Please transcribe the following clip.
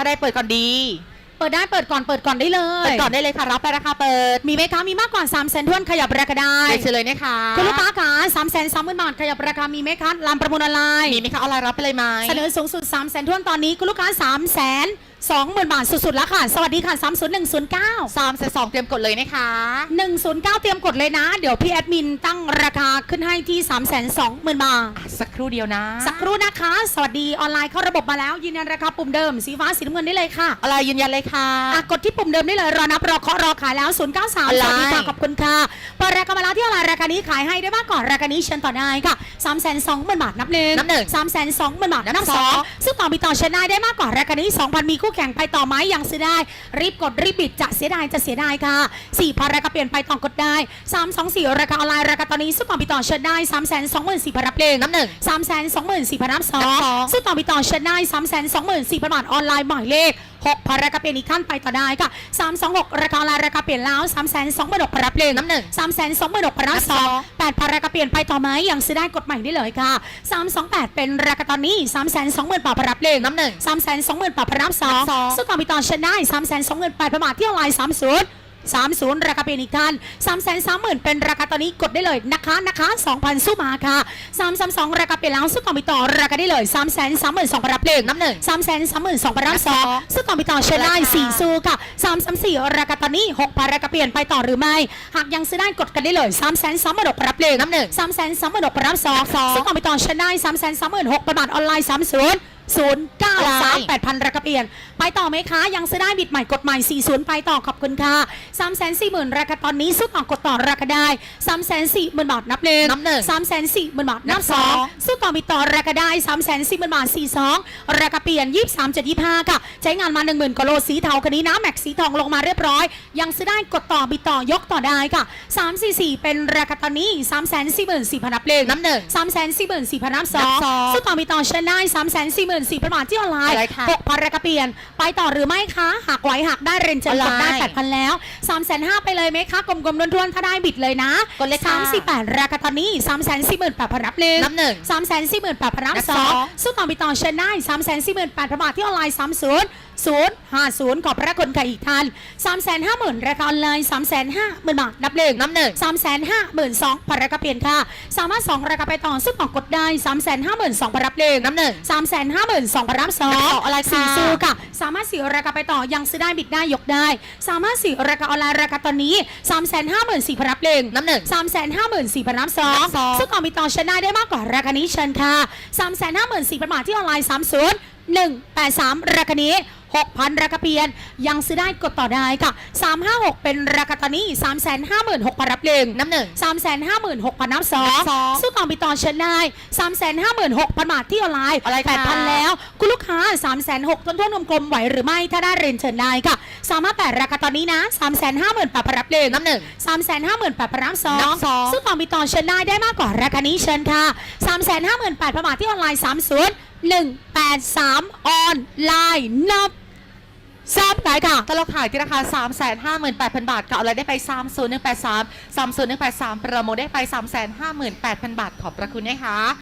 ถ้าได้เปิดก่อนดี เปิดได้เปิดก่อนเปิดก่อนได้เลเปิย ดก่อนได้เลยค่ะ รับไปราคาเปิดมีไหมคะ มีมากกว่า3 0 0 0 0 0ทวนขยับราคาได้เดี๋ยวเชิญเลยนะคะคุณลูกค้าคะ3 3 0 0 0 0บาทขยับราคามีไหมคะลำประมูลออนไลน์ มีไหมคะออนไลน์รับไปเลยไหม เสนอสูงสุด3 0 0 0 0 0ทวนตอนนี้คุณลูกค้า3 0 0 0 0 0 20,000 บาทสุดๆแล้วค่ะ สวัสดีค่ะ 30109สามเซตสองเตรียมกดเลยนะคะ 109 เตรียมกดเลยนะ เดี๋ยวพี่แอดมินตั้งราคาขึ้นให้ที่ 320,000 บาทอะสักครู่เดียวนะสักครู่นะคะ สวัสดีออนไลน์เข้าระบบมาแล้วยืนยันราคาปุ่มเดิมสีฟ้าสีน้ำเงินได้เลยค่ะออนไลน์ยืนยันเลยค่ะ อะกดที่ปุ่มเดิมได้เลย รอนับรอเคาะรอขายแล้ว 0 9 3สออนไลน์วัสดีค่ะขอบคุณค่ะเปิดราคามาแล้วที่ออนไลน์ราคานี้ขายให้ได้มากก่อนราคานี้เชิญต่อได้ค่ะ3 2 0 0 0 0 บาทนับหนึ่งนับหนึ่ง3 2 0 0 0 0 บาทนันับบสสอองง ซึ่งต่อมีต่อเชิญได้ได้มากกว่าราคานี้ 2,000 มีคู่แข่งไปต่อไหมยังซื้อได้รีบกดรีบบิดจะเสียดายจะเสียดายค่ะ4,000ราคาเปลี่ยนไปต่อกดได้3 2 4ราคาออนไลน์ราคาตอนนี้ซึ่งต่อมีต่อเชิญได้3 2 2 4 0 0 0รับเลงน้ำหนึ่ง3 2 4 0 0 0นับสอนับสองงซึ่งต่อมีต่อเชิญได้3 2 2 4 0 0 0บาทออนไลน์หมายเลข6พาราคาเปลี่ยนอีกขั้นไปต่อได้ค่ะ326ราคาออนไลน์ราคาเปลี่ยนแล้ว3 2 2 0 0 0รับเลงน้ำหนึ่ง3 2 2 0 0 0รับสอง8พาราคาเปลี่ยนไปต่อไหมยังซื้อได้กดใหม่ได้เลยค่ะ328เป็นราคาตอนนี้3 2 2 0 0 0บาทรับเลงน้ำหนึ่ง3 2 2 0 0 0บาทรับสองสองซึ่งต่อมีต่อเชิญได้3 2 2 0 0 0บาทที่ออนไลน์30 30 ราคาเป็นอีกท่าน3 3 0 0 0 0 เป็นราคาตอนนี้กดได้เลยนะคะนะคะ 2,000 สู้มาค่ะ 332 ราคาเปลี่ยนแล้วสู้ต่อมีต่อราคาได้เลย 3 3 2 0 0 0รับเลงน้ำหนึ่ง3 3 2 0 0 0รับสองสองสู้ต่อมีต่อเชิญได้ราคา4สู้ค่ะ 3 3 4 ราคาตอนนี้6พันราคาเปลี่ยนไปต่อหรือไม่ หากยังซื้อได้กดกันได้เลย 3 3 2 0 0 0รับเลงน้ำหนึ่ง3 3 2 0 0 0รับสองสองซึ่งต่อมีต่อเชิญได้3 3 2 6 0 0 0บาทออนไลน์30 0 9 3 8พันราคาเปลี่ยน ไปต่อไหมคะ ยังซื้อได้บิดใหม่กดใหม่ 40 ไปต่อขอบคุณค่ะ3 4 0 0 0 0ราคาตอนนี้สู้ต่อกดต่อราคาได้3 4 0 0 0 0บาทนับเลยนับหนึ่ง3 4 0 0 0 0บาทนับนับสสอองงสู้ต่อมีต่อราคาได้3 4 0 0 0 0บาท42ราคาเปลี่ยน 23 725ค่ะ ใช้งานมา 10,000กว่าโลสีเทาคันนี้นะแม็กสีทองลงมาเรียบร้อย ยังซื้อได้กดต่อบิดต่อยกต่อได้ค่ะ 344 เป็นราคาตอนนี้3 4 4 0 0 0นับเลงน้ำหนึ่ง3 4 4 0 0 0นับสอนังบสองสู้ต่อมีต่อเชิญได้3 4 4 0 0 0บาทที่ออนไลน์อะไรคะหกพันราคาเปลี่ยน ไปต่อหรือไม่คะหากไหวหากได้เรนเจอร์กดได้ออนไลน์แปดพันแล้ว3 5 0 0 0ไปเลยไหมคะกลมๆทวนๆถ้าได้บิดเลยนะกดเลยค่ะ38ราคาตอนนี้3 4 4 0 0 0บาทรับเลงน้ำหนึ่ง3 4 4 0 0 0บาทรับนับสสอองงสู้ต่อมีต่อเชิญได้3 4 4 0 0 0บาทที่ออนไลน์30 0 5 0 ขอบพระคุณค่ะอีกท่าน 3 5 0 0 0 0ราคาออนไลน์3 5 0 0 0 0 บาท นับเลงน้ำหนึ่ง3 5 2 0 0 0พาราคาเปลี่ยนค่ะสามารถสองราคาไปต่อซึ่งต่อกดได้ 3 5 2 0 0 0พารับเลงน้ำหนึ่ง3 5 2 0 0 0พารับสองนับสองอะไรคะสี่ซูค่ะ สามารถสี่ราคาไปต่อยังซื้อได้บิดได้ยกได้ สามารถสี่ราคาออนไลน์ราคาตอนนี้ 3 5 4 0 0 0พารับเลงน้ำหนึ่ง3 5 4 0 0 0พารับสองนับสองซึ่งต่อมีต่อชนะได้มากกว่าราคานี้เชิญค่ะ3 5 4 0 0 0บาทที่ออนไลน์30 183 ราคานี้ 6,000 ราคาเปลี่ยน ยังซื้อได้กดต่อได้ค่ะ 356 เป็นราคาตอนนี้ 356,000พารับเลงน้ำหนึ่ง3 5 6 0 0 0นับสองนับสอง2สู้ต่อมีต่อเชิญได้ 3 5 6 0 0 0 บาทที่ออนไลน์อะไรคะ8,000 แล้ว คุณลูกค้า3 6 0 0 0ต้นต้นกลมๆไหวหรือไม่ถ้าได้เรียนเชิญได้ค่ะสามารถแปดราคาตอนนี้นะ 3 5 0 0 0 0บาทรับเลยน้ำหนึ่ง3 5 0 0 0 0บาทรับสอนังบสองสู้ต่อมีต่อเชิญได้ได้มากกว่าราคานี้เชิญค่ะ 3 5 0 0 0 0 บาทที่ออนไลน์30 183 ออนไลน์นับ ซ้ำไหนค่ะตลาเราขายที่ราคา 3 5 8 0 0 0 บาทกับอะไรได้ไป 30183 30183 ประโมได้ไป 3 5 8 0 0 0 บาท ขอบพระคุณนะคะ